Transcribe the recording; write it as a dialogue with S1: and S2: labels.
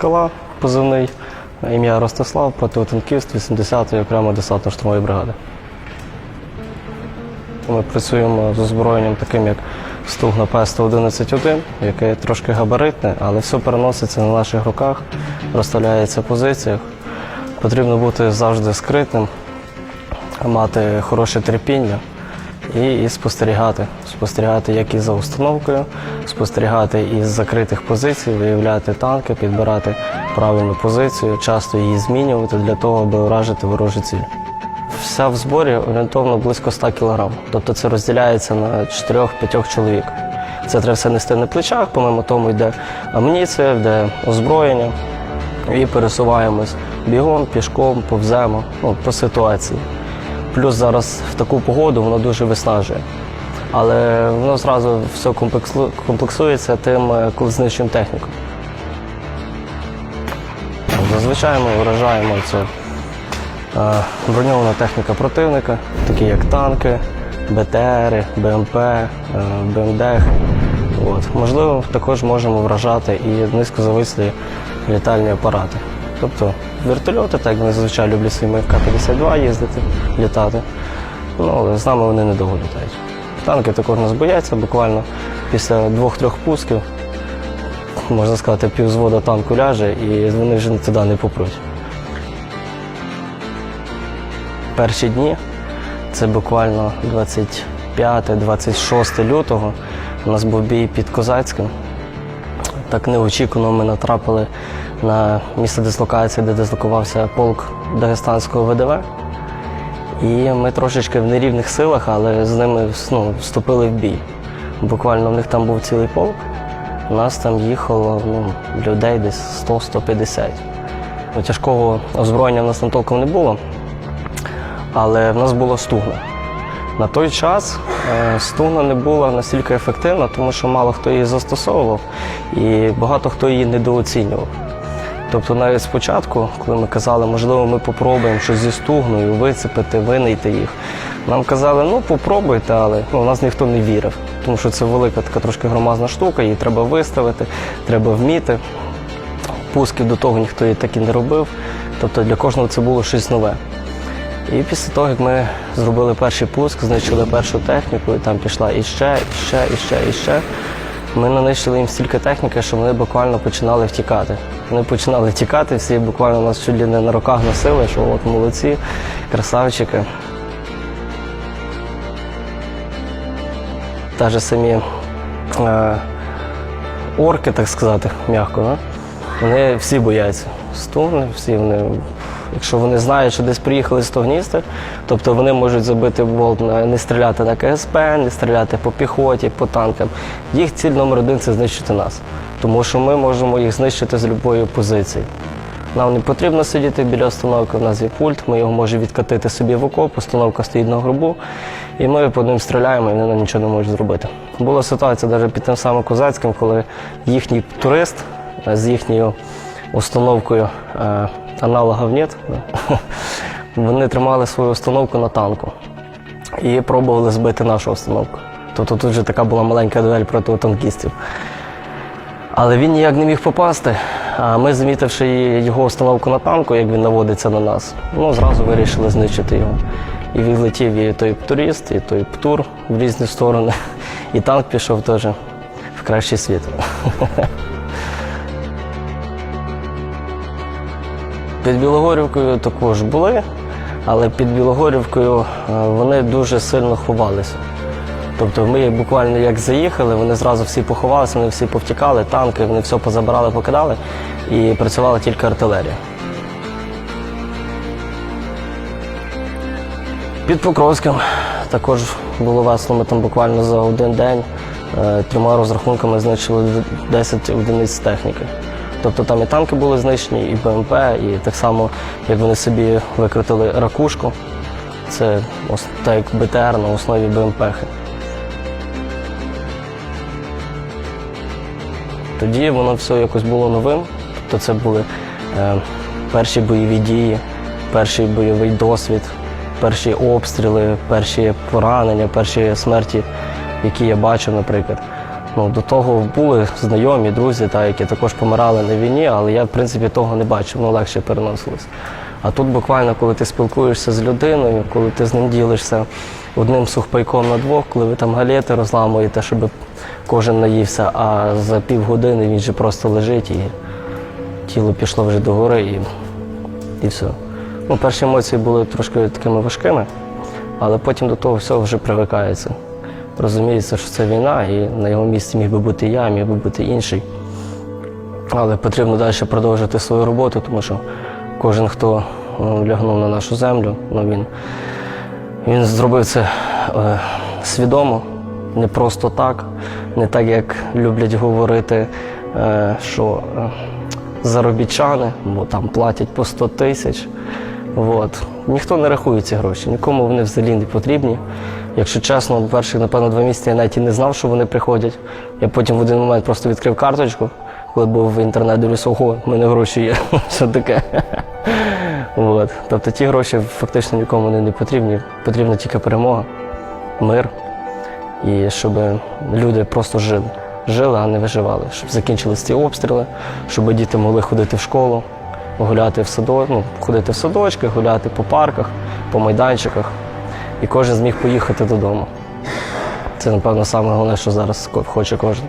S1: Скала, позивний, ім'я Ростислав, протитанкіст 80-ї окремо десантно-штурмової бригади. Ми працюємо з озброєнням таким, як стугна П-111-1, яке трошки габаритне, але все переноситься на наших руках, розставляється в позиціях. Потрібно бути завжди скритним, мати хороше терпіння і, і спостерігати. Спостерігати як і за установкою, спостерігати із закритих позицій, виявляти танки, підбирати правильну позицію, часто її змінювати для того, аби уражити ворожі цілі. Вся в зборі орієнтовно близько 100 кг. Тобто це розділяється на 4-5 чоловік. Це треба все нести на плечах, помимо тому йде амуніція, йде озброєння і пересуваємось бігом, пішком, повземо, ну, по ситуації. Плюс зараз в таку погоду воно дуже виснажує. Але воно зразу все комплексується тим, е, коли знищуємо техніку. Зазвичай ми вражаємо це е, броньована техніка противника, такі як танки, БТРи, БМП, е, БМД. От. Можливо, також можемо вражати і низькозавислі літальні апарати. Тобто вертольоти, так як зазвичай люблять своїми К-52 їздити, літати. Ну, але з нами вони недовго літають. Танки також нас бояться, буквально після двох-трьох пусків, можна сказати, півзвода танку ляже, і вони вже туди не попруть. Перші дні, це буквально 25-26 лютого, у нас був бій під Козацьким. Так неочікувано ми натрапили на місце дислокації, де дислокувався полк Дагестанського ВДВ. І ми трошечки в нерівних силах, але з ними ну, вступили в бій. Буквально в них там був цілий полк. У нас там їхало ну, людей десь 100-150. Ну, Тяжкого озброєння в нас там толком не було, але в нас була стугна. На той час е, стугна не була настільки ефективна, тому що мало хто її застосовував і багато хто її недооцінював. Тобто навіть спочатку, коли ми казали, можливо, ми попробуємо щось зі стугною, вицепити, винайти їх. Нам казали, ну попробуйте, але ну, нас ніхто не вірив, тому що це велика така трошки громазна штука, її треба виставити, треба вміти. Пусків до того ніхто її так і не робив. Тобто для кожного це було щось нове. І після того, як ми зробили перший пуск, знищили першу техніку, і там пішла іще, іще, іще, іще. Ми нанищили їм стільки техніки, що вони буквально починали втікати. Вони починали тікати, всі буквально нас чуть ли не на руках носили, що от молодці, красавчики. Навіть самі е, орки, так сказати, м'яко, да? вони всі бояться. Стугни, всі вони. Якщо вони знають, що десь приїхали з гнізда, тобто вони можуть забити болт не стріляти на КСП, не стріляти по піхоті, по танкам. Їх ціль номер один це знищити нас. Тому що ми можемо їх знищити з будь-якої позиції. Нам не потрібно сидіти біля установки, у нас є пульт, ми його можемо відкатити собі в окоп, установка стоїть на грубу, і ми по ним стріляємо, і вони нам нічого не можуть зробити. Була ситуація навіть під тим самим козацьким, коли їхній турист з їхньою установкою е, аналогів нет, вони тримали свою установку на танку і пробували збити нашу установку. Тобто тут вже така була маленька дуель проти танкістів. Але він ніяк не міг попасти. А ми, замітивши його установку на танку, як він наводиться на нас, ну зразу вирішили знищити його. І відлетів і той турист, і той птур в різні сторони. І танк пішов теж в кращий світ. Під Білогорівкою також були, але під Білогорівкою е, вони дуже сильно ховалися. Тобто ми буквально як заїхали, вони зразу всі поховалися, вони всі повтікали, танки, вони все позабирали, покидали і працювала тільки артилерія. Під Покровським також було весело. Ми там буквально за один день е, трьома розрахунками знищили 10 одиниць техніки. Тобто там і танки були знищені, і БМП, і так само, як вони собі викрутили ракушку. Це так як БТР на основі БМП. Тоді воно все якось було новим. Тобто це були е, перші бойові дії, перший бойовий досвід, перші обстріли, перші поранення, перші смерті, які я бачив, наприклад. Ну, до того були знайомі, друзі, та, які також помирали на війні, але я, в принципі, того не бачив, ну легше переносилось. А тут буквально, коли ти спілкуєшся з людиною, коли ти з ним ділишся одним сухпайком на двох, коли ви там галети розламуєте, щоб кожен наївся, а за півгодини він же просто лежить і тіло пішло вже до гори і, і все. Ну, перші емоції були трошки такими важкими, але потім до того всього вже привикається. Розуміється, що це війна, і на його місці міг би бути я, міг би бути інший. Але потрібно далі продовжити свою роботу, тому що кожен, хто е, лягнув на нашу землю, ну, він, він зробив це е, свідомо, не просто так, не так, як люблять говорити, е, що е, заробітчани, бо там платять по 100 тисяч. От. Ніхто не рахує ці гроші, нікому вони взагалі не потрібні. Якщо чесно, перші, напевно, два місяці я навіть і не знав, що вони приходять. Я потім в один момент просто відкрив карточку, коли був в інтернет, дивлюся, ого, в мене гроші є. Що таке? От. Тобто ті гроші фактично нікому не потрібні. Потрібна тільки перемога, мир. І щоб люди просто жили. Жили, а не виживали. Щоб закінчились ці обстріли, щоб діти могли ходити в школу, гуляти в садо, ну, ходити в садочки, гуляти по парках, по майданчиках. І кожен зміг поїхати додому. Це, напевно, найголовніше, що зараз хоче кожен.